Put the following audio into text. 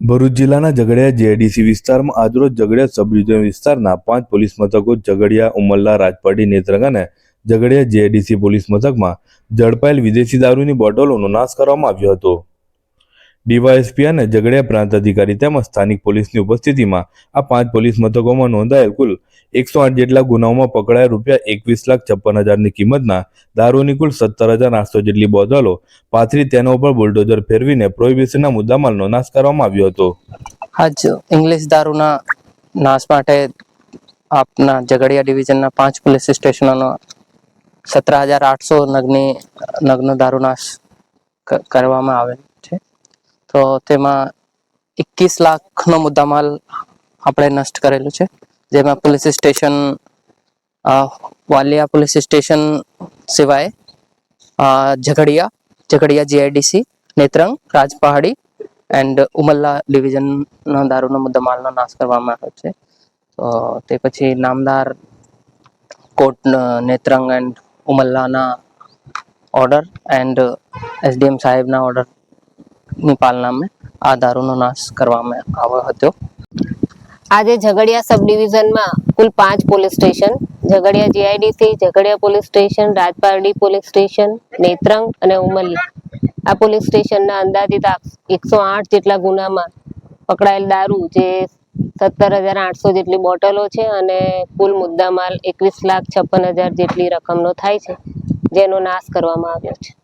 ભરૂચ જિલ્લાના ઝઘડિયા જેડીસી વિસ્તારમાં આજરોજ ઝઘડિયા સબ ડિવિઝન વિસ્તારના પાંચ પોલીસ મથકો ઝઘડિયા ઉમરલા રાજપાટી, નેત્રંગ અને ઝઘડિયા જેડીસી પોલીસ મથકમાં ઝડપાયેલ વિદેશી દારૂની બોટલોનો નાશ કરવામાં આવ્યો હતો. ડીવાયએસપી અને ઝઘડિયા પ્રાંત અધિકારી તેમજ સ્થાનિક પોલીસની ઉપસ્થિતિમાં આ પાંચ પોલીસ મથકોમાં નોંધાયેલ કુલ એકસો આઠ જેટલા ગુનાઓમાં પકડાયેલ રૂપિયા એકવીસ લાખ છપ્પન હજારની કિંમતના દારૂની કુલ સત્તર હજાર આઠસો જેટલી બોટલો પાથરી તેના ઉપર બુલડોઝર ફેરવીને પ્રોહિબિશનના મુદ્દામાલનો નાશ કરવામાં આવ્યો હતો. આજ ઇંગ્લિશ દારૂના નાશ માટે આપના ઝઘડિયા ડિવિઝનના પાંચ પોલીસ સ્ટેશનોનો સત્તર હજાર આઠસો નગની નગનો દારૂ નાશ કરવામાં આવેલ. તો તેમાં એકવીસ લાખનો મુદ્દામાલ આપણે નષ્ટ કરેલું છે. જેમાં police station Valia police station સિવાય ઝઘડિયા ઝઘડિયા જીઆઈડીસી, નેત્રંગ, રાજપહાડી એન્ડ ઉમલ્લા ડિવિઝનનો દારૂનો મુદ્દામાલનો નાશ કરવામાં આવ્યો છે. તો તે પછી નામદાર કોર્ટ, નેત્રંગ એન્ડ ઉમલ્લાના ઓર્ડર એન્ડ એસડીએમ સાહેબના ઓર્ડરની પાલનામે આ દારૂનો નાશ કરવામાં આવ્યો હતો. આજે ઝઘડિયા સબ ડિવિઝનમાં કુલ પાંચ police station, Jhagadia GIDC, Jhagadia police station, Rajpardi police station, Netrang અને ઉમરલી આ પોલીસ સ્ટેશનના અંદાજિત એકસો આઠ જેટલા ગુનામાં પકડાયેલ દારૂ, જે સત્તર હજાર આઠસો જેટલી બોટલો છે અને કુલ મુદ્દામાલ એકવીસ લાખ છપ્પન હજાર જેટલી રકમનો થાય છે, જેનો નાશ કરવામાં આવ્યો છે.